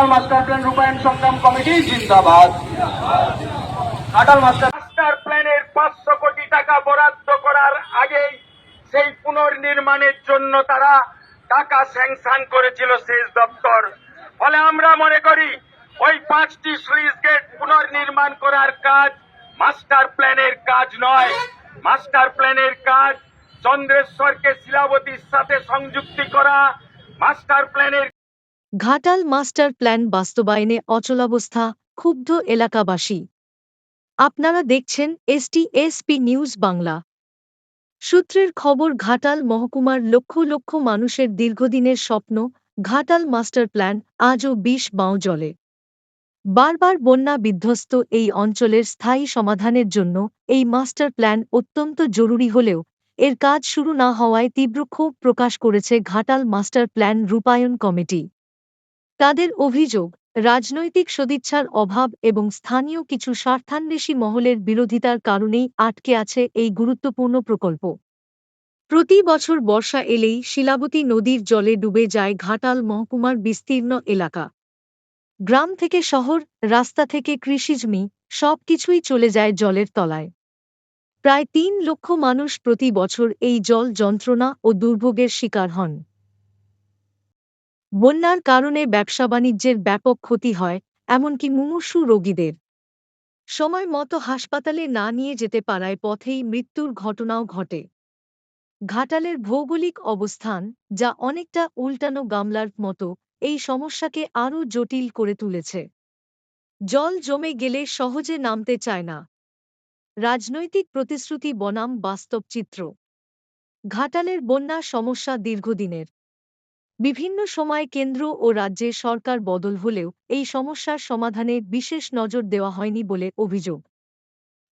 Ghatal master plan রূপায়ণ সংগ্রাম committee, জিন্দাবাদ। ঘাটাল মাস্টার মাস্টার প্ল্যানের পাঁচশো কোটি টাকা বরাদ্দ করার আগেই সেই পুনর্নির্মাণের জন্য তারা টাকা স্যাংশন করেছিল সেচ দপ্তর। ফলে আমরা মনে করি, ওই পাঁচটি সুইচ গেট পুনর্নির্মাণ করার কাজ মাস্টার প্ল্যানের কাজ নয়। মাস্টার প্ল্যানের কাজ চন্দ্রেশ্বরকে শিলাবতীর সাথে সংযুক্তি করা, মাস্টার প্ল্যানের ঘাটাল মাস্টার প্ল্যান বাস্তবায়নে অচলাবস্থা, ক্ষুব্ধ এলাকাবাসী। আপনারা দেখছেন এসটি এসপি নিউজ বাংলা। সূত্রের খবর, ঘাটাল মহকুমার লক্ষ লক্ষ মানুষের দীর্ঘদিনের স্বপ্ন, ঘাটাল মাস্টার প্ল্যান আজও বিষ বাঁও জলে। বারবার বন্যা বিধ্বস্ত এই অঞ্চলের স্থায়ী সমাধানের জন্য এই মাস্টার প্ল্যান অত্যন্ত জরুরি হলেও এর কাজ শুরু না হওয়ায় তীব্র ক্ষোভ প্রকাশ করেছে ঘাটাল মাস্টার প্ল্যান রূপায়ণ কমিটি। তাদের অভিযোগ, রাজনৈতিক সদিচ্ছার অভাব এবং স্থানীয় কিছু স্বার্থান্বেষী মহলের বিরোধিতার কারণেই আটকে আছে এই গুরুত্বপূর্ণ প্রকল্প। প্রতি বছর বর্ষা এলেই শিলাবতী নদীর জলে ডুবে যায় ঘাটাল মহকুমার বিস্তীর্ণ এলাকা। গ্রাম থেকে শহর, রাস্তা থেকে কৃষিজমি, সবকিছুই চলে যায় জলের তলায়। প্রায় তিন লক্ষ মানুষ প্রতি বছর এই জল যন্ত্রণা ও দুর্ভোগের শিকার হন। বন্যার কারণে ব্যবসা বাণিজ্যের ব্যাপক ক্ষতি হয়, এমনকি মুমূর্ষু রোগীদের। সময় মতো হাসপাতালে না নিয়ে যেতে পারায় পথেই মৃত্যুর ঘটনাও ঘটে। ঘাটালের ভৌগোলিক অবস্থান, যা অনেকটা উল্টানো গামলার মতো, এই সমস্যাকে আরও জটিল করে তুলেছে। জল জমে গেলে সহজে নামতে চায় না। রাজনৈতিক প্রতিশ্রুতি বনাম বাস্তব চিত্র। ঘাটালের বন্যা সমস্যা দীর্ঘদিনের। বিভিন্ন সময় কেন্দ্র ও রাজ্যে সরকার বদল হলেও এই সমস্যার সমাধানে বিশেষ নজর দেওয়া হয়নি বলে অভিযোগ।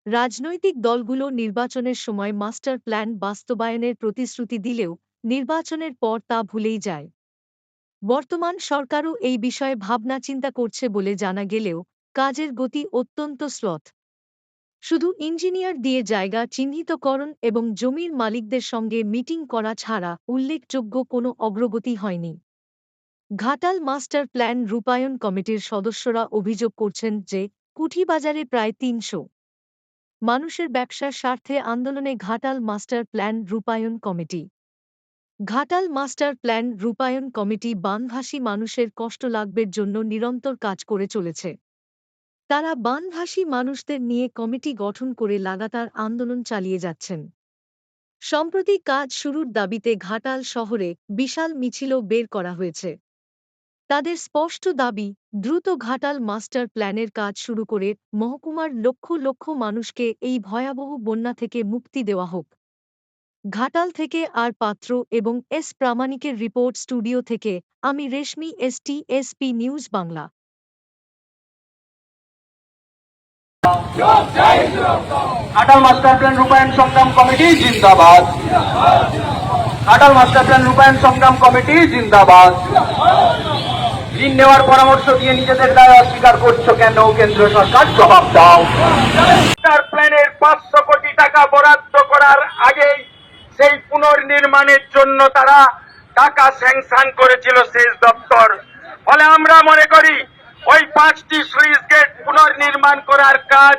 রাজনৈতিক দলগুলো নির্বাচনের সময় মাস্টার প্ল্যান বাস্তবায়নের প্রতিশ্রুতি দিলেও নির্বাচনের পর তা ভুলেই যায়। বর্তমান সরকারও এই বিষয়ে ভাবনা চিন্তা করছে বলে জানা গেলেও কাজের গতি অত্যন্ত স্লথ। শুধু ইঞ্জিনিয়ার দিয়ে জায়গা চিহ্নিতকরণ এবং জমির মালিকদের সঙ্গে মিটিং করা ছাড়া উল্লেখযোগ্য কোনো অগ্রগতি হয়নি। ঘাটাল মাস্টার প্ল্যান রূপায়ণ কমিটির সদস্যরা অভিযোগ করছেন যে কুঠিবাজারে প্রায় তিনশো মানুষের ব্যবসার স্বার্থে আন্দোলনে ঘাটাল মাস্টার প্ল্যান রূপায়ণ কমিটি। ঘাটাল মাস্টার প্ল্যান রূপায়ণ কমিটি বানভাসী মানুষের কষ্ট লাঘবের জন্য নিরন্তর কাজ করে চলেছে। তারা বানভাসী মানুষদের নিয়ে কমিটি গঠন করে লাগাতার আন্দোলন চালিয়ে যাচ্ছেন। সম্প্রতি কাজ শুরুর দাবিতে ঘাটাল শহরে বিশাল মিছিলও বের করা হয়েছে। তাদের স্পষ্ট দাবি, দ্রুত ঘাটাল মাস্টার প্ল্যানের কাজ শুরু করে মহকুমার লক্ষ লক্ষ মানুষকে এই ভয়াবহ বন্যা থেকে মুক্তি দেওয়া হোক। ঘাটাল থেকে আর পাত্র এবং এস প্রামাণিকের রিপোর্ট স্টুডিও থেকে আমি Reshmi ST SP news Bangla. Ghatal master plan রূপায়ণ সংগ্রাম কমিটি, জিন্দাবাদ। ঘাটাল মাস্টার প্ল্যান রূপায়ণ সংগ্রাম কমিটি, জিন্দাবাদ। ঋণ নেওয়ার পরামর্শ দিয়ে নিজেদের দায় অস্বীকার করছ কেন? কেন্দ্র সরকার জবাব দাও। মাস্টার প্ল্যানের পাঁচশো কোটি টাকা বরাদ্দ করার আগেই সেই পুনর্নির্মাণের জন্য তারা টাকা স্যাংশন করেছিল শেষ দপ্তর। ফলে আমরা মনে করি ওই পাঁচটি সুইচ গেট পুনর্নির্মাণ করার কাজ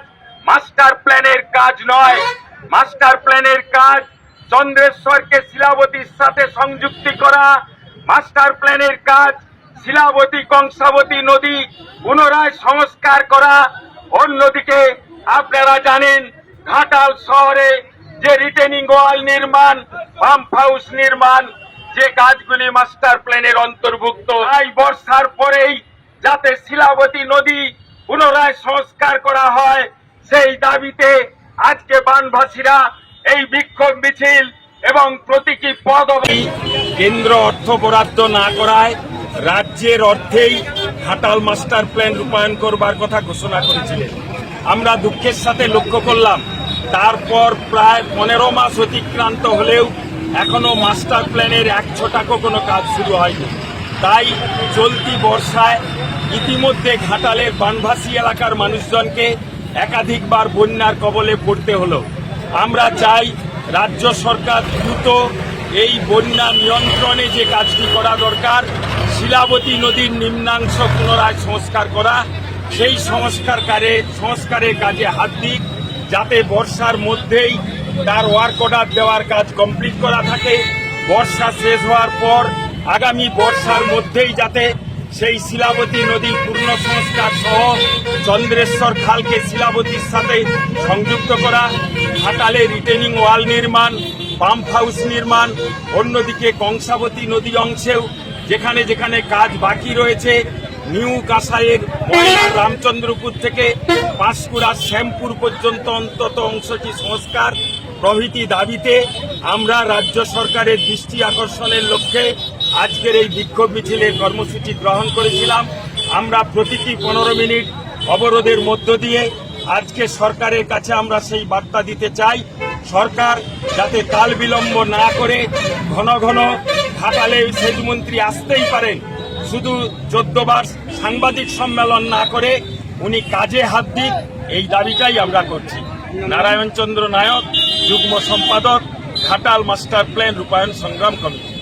মাস্টার প্ল্যানের কাজ নয়। মাস্টার প্ল্যানের কাজ চন্দ্রেশ্বরকে শিলাবতীর সাথে সংযুক্তি করা। মাস্টার প্ল্যানের কাজ শিলাবতী কংসাবতী নদী পুনরায় সংস্কার করা। অন্যদিকে আপনারা জানেন, ঘাটাল শহরে যে রিটেনিং ওয়াল নির্মাণ পাম্প হাউস নির্মাণ, যে কাজগুলি মাস্টার প্ল্যানের অন্তর্ভুক্ত বর্ষার পরেই যাতে নদী পুনরায় সংস্কার করা হয়। সেই দাবিতে আজকে বানভাসীরা এই বিক্ষোভ মিছিল এবং প্রতীকী পদ কেন্দ্র অর্থ বরাদ্দ না করায় রাজ্যের অর্থেই ঘাটাল মাস্টার প্ল্যান রূপায়ণ করবার কথা ঘোষণা করেছিলেন। আমরা দুঃখের সাথে লক্ষ্য করলাম, তারপর প্রায় পনেরো মাস অতিক্রান্ত হলেও এখনও মাস্টার প্ল্যানের এক ছোটাকও কোনো কাজ শুরু হয়নি। তাই চলতি বর্ষায় ইতিমধ্যে ঘাটালের বানভাসি এলাকার মানুষজনকে একাধিকবার বন্যার কবলে পড়তে হলো। আমরা চাই রাজ্য সরকার দ্রুত এই বন্যা নিয়ন্ত্রণে যে কাজটি করা দরকার, শিলাবতী নদীর নিম্নাংশ পুনরায় সংস্কার করা। সেই সংস্কার কারে সংস্কারের কাজে হাত দিক, যাতে বর্ষার মধ্যেই তার ওয়ার্ক অর্ডার দেওয়ার কাজ কমপ্লিট করা থাকে। বর্ষা শেষ হওয়ার পর আগামী বর্ষার মধ্যেই যাতে সেই শিলাবতী নদী পূর্ণ সংস্কার সহ চন্দ্রেশ্বর খালকে শিলাবতীর সাথে সংযুক্ত করা, ঘাটালে রিটেনিং ওয়াল নির্মাণ, পাম্প হাউস নির্মাণ, অন্যদিকে কংসাবতী নদী অংশেও যেখানে যেখানে কাজ বাকি রয়েছে, নিউ কাসাইয়ের রামচন্দ্রপুর থেকে পাঁশকুড়ার শ্যামপুর পর্যন্ত অন্তত অংশটি সংস্কার প্রভৃতি দাবিতে আমরা রাজ্য সরকারের দৃষ্টি আকর্ষণের লক্ষ্যে আজকের এই বিক্ষোভ মিছিলের কর্মসূচি গ্রহণ করেছিলাম। আমরা প্রতিটি পনেরো মিনিট অবরোধের মধ্য দিয়ে আজকে সরকারের কাছে আমরা সেই বার্তা দিতে চাই। সরকার যাতে কাল বিলম্ব না করে ঘন ঘন ঘাটালে সেচমন্ত্রী আসতেই পারেন। শুধু চোদ্দবার সাংবাদিক সম্মেলন না করে উনি কাজে হাত দিক, এই দাবিটাই আমরা করছি। নারায়ণ চন্দ্র নায়ক, যুগ্ম সম্পাদক, ঘাটাল মাস্টার প্ল্যান রূপায়ণ সংগ্রাম কমিটি।